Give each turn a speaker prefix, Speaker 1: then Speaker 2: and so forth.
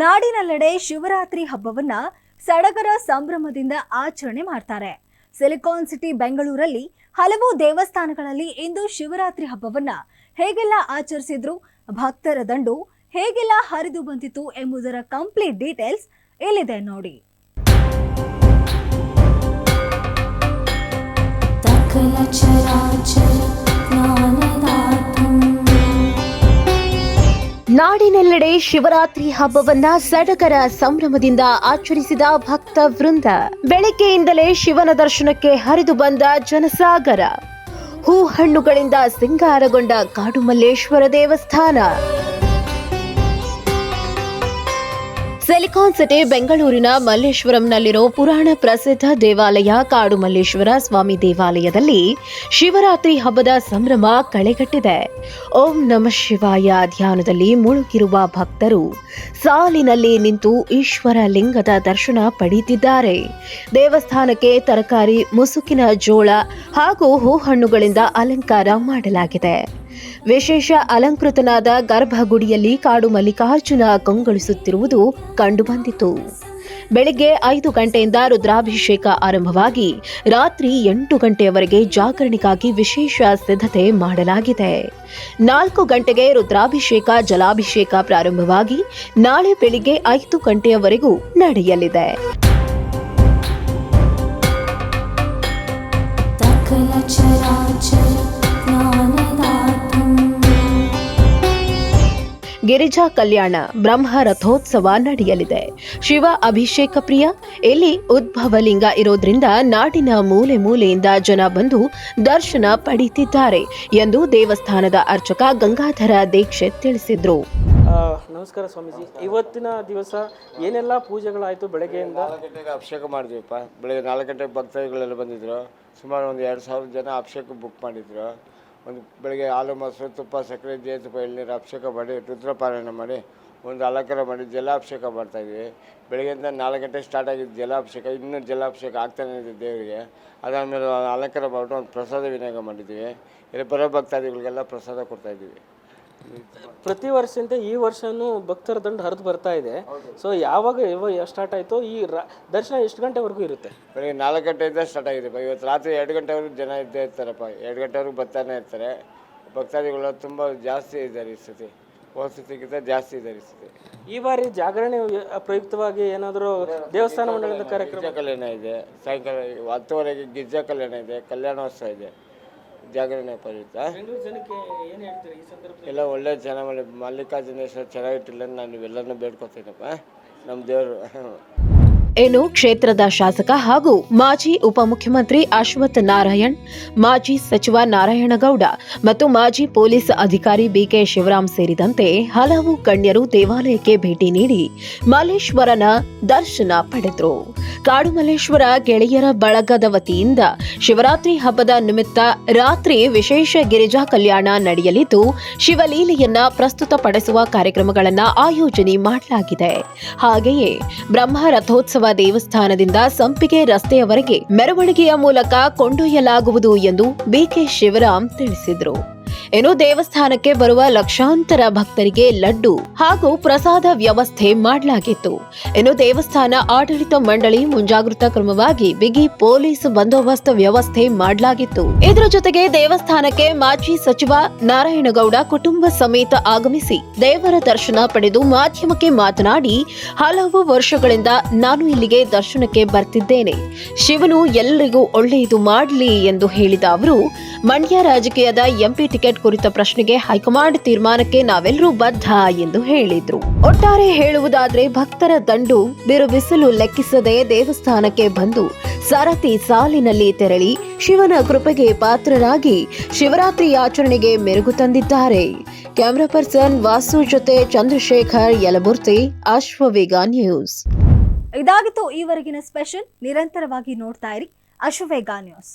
Speaker 1: ನಾಡಿನೆಲ್ಲೆಡೆ ಶಿವರಾತ್ರಿ ಹಬ್ಬವನ್ನ ಸಡಗರ ಸಂಭ್ರಮದಿಂದ ಆಚರಣೆ ಮಾಡ್ತಾರೆ. ಸಿಲಿಕಾನ್ ಸಿಟಿ ಬೆಂಗಳೂರಲ್ಲಿ ಹಲವು ದೇವಸ್ಥಾನಗಳಲ್ಲಿ ಇಂದು ಶಿವರಾತ್ರಿ ಹಬ್ಬವನ್ನ ಹೇಗೆಲ್ಲ ಆಚರಿಸಿದ್ರು, ಭಕ್ತರ ದಂಡು ಹೇಗೆಲ್ಲ ಹರಿದು ಬಂದಿತ್ತು ಎಂಬುದರ ಕಂಪ್ಲೀಟ್ ಡೀಟೇಲ್ಸ್ ಇಲ್ಲಿದೆ ನೋಡಿ.
Speaker 2: ಚರಾಚರ
Speaker 3: ನಾಡಿನೆಲ್ಲೆಡೆ ಶಿವರಾತ್ರಿ ಹಬ್ಬವನ್ನ ಸಡಗರ ಸಂಭ್ರಮದಿಂದ ಆಚರಿಸಿದ ಭಕ್ತ ವೃಂದ. ಬೆಳಗ್ಗೆಯಿಂದಲೇ ಶಿವನ ದರ್ಶನಕ್ಕೆ ಹರಿದು ಬಂದ ಜನಸಾಗರ. ಹೂ ಹಣ್ಣುಗಳಿಂದ ಸಿಂಗಾರಗೊಂಡ ಕಾಡುಮಲ್ಲೇಶ್ವರ ದೇವಸ್ಥಾನ. ಸಿಲಿಕಾನ್ ಸಿಟಿ ಬೆಂಗಳೂರಿನ ಮಲ್ಲೇಶ್ವರಂನಲ್ಲಿರೋ ಪುರಾಣ ಪ್ರಸಿದ್ಧ ದೇವಾಲಯ ಕಾಡು ಮಲ್ಲೇಶ್ವರ ಸ್ವಾಮಿ ದೇವಾಲಯದಲ್ಲಿ ಶಿವರಾತ್ರಿ ಹಬ್ಬದ ಸಂಭ್ರಮ ಕಳೆಗಟ್ಟಿದೆ ಓಂ ನಮಃ ಶಿವಾಯ ಧ್ಯಾನದಲ್ಲಿ ಮುಳುಗಿರುವ ಭಕ್ತರು ಸಾಲಿನಲ್ಲಿ ನಿಂತು ಈಶ್ವರ ಲಿಂಗದ ದರ್ಶನ ಪಡೆಯುತ್ತಿದ್ದಾರೆ ದೇವಸ್ಥಾನಕ್ಕೆ ತರಕಾರಿ, ಮುಸುಕಿನ ಜೋಳ ಹಾಗೂ ಹೂಹಣ್ಣುಗಳಿಂದ ಅಲಂಕಾರ ಮಾಡಲಾಗಿದೆ. ವಿಶೇಷ ಅಲಂಕೃತನಾದ ಗರ್ಭಗುಡಿಯಲ್ಲಿ ಕಾಡು ಮಲ್ಲಿಕಾರ್ಜುನ ಕಂಗೊಳಿಸುತ್ತಿರುವುದು ಕಂಡುಬಂದಿತು. ಬೆಳಿಗ್ಗೆ ಐದು ಗಂಟೆಯಿಂದ ರುದ್ರಾಭಿಷೇಕ ಆರಂಭವಾಗಿ ರಾತ್ರಿ ಎಂಟು ಗಂಟೆಯವರೆಗೆ ಜಾಗರಣೆಗಾಗಿ ವಿಶೇಷ ಸಿದ್ಧತೆ ಮಾಡಲಾಗಿದೆ. ನಾಲ್ಕು ಗಂಟೆಗೆ ರುದ್ರಾಭಿಷೇಕ, ಜಲಾಭಿಷೇಕ ಪ್ರಾರಂಭವಾಗಿ ನಾಳೆ ಬೆಳಿಗ್ಗೆ ಐದು ಗಂಟೆಯವರೆಗೂ ನಡೆಯಲಿದೆ.
Speaker 2: ಚರಾಚರ
Speaker 3: ಗಿರಿಜಾ ಕಲ್ಯಾಣ ಬ್ರಹ್ಮ ರಥೋತ್ಸವ ನಡೆಯಲಿದೆ. ಶಿವ ಅಭಿಷೇಕ ಪ್ರಿಯ ಇಲ್ಲಿ ಉದ್ಭವಲಿಂಗ ಇರೋದ್ರಿಂದ ನಾಡಿನ ಮೂಲೆ ಮೂಲೆಯಿಂದ ಜನ ಬಂದು ದರ್ಶನ ಪಡೆಯುತ್ತಿದ್ದಾರೆ ಎಂದು ದೇವಸ್ಥಾನದ ಅರ್ಚಕ ಗಂಗಾಧರ ದೀಕ್ಷೆ ತಿಳಿಸಿದ್ರು.
Speaker 4: ನಮಸ್ಕಾರ ಸ್ವಾಮೀಜಿ. ಇವತ್ತಿನ ದಿವಸ ಏನೆಲ್ಲ ಪೂಜೆಗಳಾಯಿತು ಬೆಳಗ್ಗೆಯಿಂದ?
Speaker 5: ಅಭಿಷೇಕ ಮಾಡಿದ್ವಿಪ್ಪ. ಬೆಳಗ್ಗೆ ನಾಲ್ಕು ಗಂಟೆಗೆ ಭಕ್ತಾದಿಗಳೆಲ್ಲ ಬಂದಿದ್ರು. ಸುಮಾರು ಒಂದು ಎರಡು ಸಾವಿರ ಜನ ಅಭಿಷೇಕ ಬುಕ್ ಮಾಡಿದ್ರು. ಒಂದು ಬೆಳಗ್ಗೆ ಹಾಲು ಮೊಸರು ತುಪ್ಪ, ಸಕ್ಕರೆ ಜೇನುತುಪ್ಪ ಎಳ್ನೀರು ಅಭಿಷೇಕ ಮಾಡಿ, ರುದ್ರಪಾರಾಯಣ ಮಾಡಿ, ಒಂದು ಅಲಂಕಾರ ಮಾಡಿ, ಜಲಾಭಿಷೇಕ ಮಾಡ್ತಾಯಿದ್ವಿ ಬೆಳಗ್ಗೆಯಿಂದ ನಾಲ್ಕು ಗಂಟೆ ಸ್ಟಾರ್ಟ್ ಆಗಿದ್ದು ಜಲಾಭಿಷೇಕ, ಇನ್ನೂ ಜಲಾಭಿಷೇಕ ಆಗ್ತಾನೆ ಇದೆ ದೇವರಿಗೆ. ಅದಾದಮೇಲೆ ಅಲಂಕಾರ ಮಾಡಿಬಿಟ್ಟು ಒಂದು ಪ್ರಸಾದ ವಿನಿಯೋಗ ಮಾಡಿದ್ವಿ. ಇಲ್ಲಿ ಬರೋ ಭಕ್ತಾದಿಗಳಿಗೆಲ್ಲ ಪ್ರಸಾದ ಕೊಡ್ತಾಯಿದ್ದೀವಿ
Speaker 4: ಪ್ರತಿ ವರ್ಷದಿಂದ ಈ ವರ್ಷನೂ ಭಕ್ತರ ದಂಡ ಹರಿದು ಬರ್ತಾ ಇದೆ. ಸೊ ಯಾವಾಗ ಯಾವ ಸ್ಟಾರ್ಟ್ ಆಯಿತು ಈ ರ- ದರ್ಶನ ಎಷ್ಟು ಗಂಟೆವರೆಗೂ ಇರುತ್ತೆ?
Speaker 5: ಬೆಳಿಗ್ಗೆ ನಾಲ್ಕು ಗಂಟೆಯಿಂದ ಸ್ಟಾರ್ಟ್ ಆಗಿದೆಪ್ಪ ಇವತ್ತು ರಾತ್ರಿ ಎರಡು ಗಂಟೆವರೆಗೂ ಜನ ಇದ್ದೇ ಇರ್ತಾರಪ್ಪ. ಎರಡು ಗಂಟೆವರೆಗೂ ಬರ್ತಾನೆ ಇರ್ತಾರೆ. ಭಕ್ತಾದಿಗಳು ತುಂಬ ಜಾಸ್ತಿ ಇದ್ದಾರೆ ಈ ಸತಿ ಹೋದ ಸತಿಗಿಂತ ಜಾಸ್ತಿ ಇದ್ದಾರೆ ಈ ಸತಿ
Speaker 4: ಈ ಬಾರಿ ಜಾಗರಣೆ ಪ್ರಯುಕ್ತವಾಗಿ ಏನಾದರೂ ದೇವಸ್ಥಾನ ಮಂಡಳದ ಕಾರ್ಯಕ್ರಮ?
Speaker 5: ಗಿರ್ಜಾ ಕಲ್ಯಾಣ ಇದೆ. ಸಾಯಂಕಾಲ ಹತ್ತುವರೆಗೆ ಗಿರ್ಜಾ ಕಲ್ಯಾಣ ಇದೆ. ಕಲ್ಯಾಣೋತ್ಸವ ಇದೆ. ಜಾಗರಣೆ
Speaker 4: ಸಂದರ್ಭ
Speaker 5: ಎಲ್ಲ ಒಳ್ಳೆ ಜನ ಮಾಡಿ ಮಲ್ಲಿಕಾರ್ಜುನೇಶ್ವರ ಚೆನ್ನಾಗಿಟ್ಟಿಲ್ಲ ನಾನು ಇವೆಲ್ಲನೂ ಬೇಡ್ಕೊತೀನಪ್ಪ ನಮ್ಮ ದೇವರು.
Speaker 3: ಏನು ಕ್ಷೇತ್ರದ ಶಾಸಕ ಹಾಗೂ ಮಾಜಿ ಉಪಮುಖ್ಯಮಂತ್ರಿ ಅಶ್ವಥ್ ನಾರಾಯಣ್ ಮಾಜಿ ಸಚಿವ ನಾರಾಯಣಗೌಡ ಮತ್ತು ಮಾಜಿ ಪೊಲೀಸ್ ಅಧಿಕಾರಿ ಬಿಕೆ ಶಿವರಾಮ್ ಸೇರಿದಂತೆ ಹಲವು ಗಣ್ಯರು ದೇವಾಲಯಕ್ಕೆ ಭೇಟಿ ನೀಡಿ ಮಲ್ಲೇಶ್ವರನ ದರ್ಶನ ಪಡೆದರು. ಕಾಡುಮಲ್ಲೇಶ್ವರ ಗೆಳೆಯರ ಬಳಗದ ವತಿಯಿಂದ ಶಿವರಾತ್ರಿ ಹಬ್ಬದ ನಿಮಿತ್ತ ರಾತ್ರಿ ವಿಶೇಷ ಗಿರಿಜಾ ಕಲ್ಯಾಣ ನಡೆಯಲಿದ್ದು, ಶಿವಲೀಲೆಯನ್ನ ಪ್ರಸ್ತುತಪಡಿಸುವ ಕಾರ್ಯಕ್ರಮಗಳನ್ನು ಆಯೋಜನೆ ಮಾಡಲಾಗಿದೆ. ಹಾಗೆಯೇ ಬ್ರಹ್ಮ ರಥೋತ್ಸವ ದೇವಸ್ಥಾನದಿಂದ ಸಂಪಿಗೆ ರಸ್ತೆಯವರೆಗೆ ಮೆರವಣಿಗೆಯ ಮೂಲಕ ಕೊಂಡೊಯ್ಯಲಾಗುವುದು ಎಂದು ಬಿಕೆ ಶಿವರಾಮ್ ತಿಳಿಸಿದರು. ಇನ್ನು ದೇವಸ್ಥಾನಕ್ಕೆ ಬರುವ ಲಕ್ಷಾಂತರ ಭಕ್ತರಿಗೆ ಲಡ್ಡು ಹಾಗೂ ಪ್ರಸಾದ ವ್ಯವಸ್ಥೆ ಮಾಡಲಾಗಿತ್ತು. ಇನ್ನು ದೇವಸ್ಥಾನ ಆಡಳಿತ ಮಂಡಳಿ ಮುಂಜಾಗೃತಾ ಕ್ರಮವಾಗಿ ಬಿಗಿ ಪೊಲೀಸ್ ಬಂದೋಬಸ್ತ್ ವ್ಯವಸ್ಥೆ ಮಾಡಲಾಗಿತ್ತು. ಇದರ ಜೊತೆಗೆ ದೇವಸ್ಥಾನಕ್ಕೆ ಮಾಜಿ ಸಚಿವ ನಾರಾಯಣಗೌಡ ಕುಟುಂಬ ಸಮೇತ ಆಗಮಿಸಿ ದೇವರ ದರ್ಶನ ಪಡೆದು ಮಾಧ್ಯಮಕ್ಕೆ ಮಾತನಾಡಿ, ಹಲವು ವರ್ಷಗಳಿಂದ ನಾನು ಇಲ್ಲಿಗೆ ದರ್ಶನಕ್ಕೆ ಬರ್ತಿದ್ದೇನೆ. ಶಿವನು ಎಲ್ಲರಿಗೂ ಒಳ್ಳೆಯದು ಮಾಡಲಿ ಎಂದು ಹೇಳಿದ ಅವರು, ಮಂಡ್ಯ ರಾಜಕೀಯದ ಎಂಪಿ ಟಿಕೆಟ್ ಕುರಿತ ಪ್ರಶ್ನೆಗೆ ಹೈಕಮಾಂಡ್ ತೀರ್ಮಾನಕ್ಕೆ ನಾವೆಲ್ಲರೂ ಬದ್ಧ ಎಂದು ಹೇಳಿದ್ರು. ಒಟ್ಟಾರೆ ಹೇಳುವುದಾದ್ರೆ ಭಕ್ತರ ದಂಡು ಬಿರು ಬಿಸಿಲು ಲೆಕ್ಕಿಸದೆ ದೇವಸ್ಥಾನಕ್ಕೆ ಬಂದು ಸರತಿ ಸಾಲಿನಲ್ಲಿ ತೆರಳಿ ಶಿವನ ಕೃಪೆಗೆ ಪಾತ್ರರಾಗಿ ಶಿವರಾತ್ರಿ ಆಚರಣೆಗೆ ಮೆರುಗು ತಂದಿದ್ದಾರೆ. ಕ್ಯಾಮರಾ ಪರ್ಸನ್ ವಾಸು ಜೊತೆ ಚಂದ್ರಶೇಖರ್ ಯಲಬುರ್ತಿ, ಅಶ್ವವೇಗ ನ್ಯೂಸ್.
Speaker 1: ಇದಾಗಿತ್ತು ಈವರೆಗಿನ ಸ್ಪೆಷಲ್, ನಿರಂತರವಾಗಿ ನೋಡ್ತಾ ಇರಿ ಅಶ್ವವೇಗ ನ್ಯೂಸ್.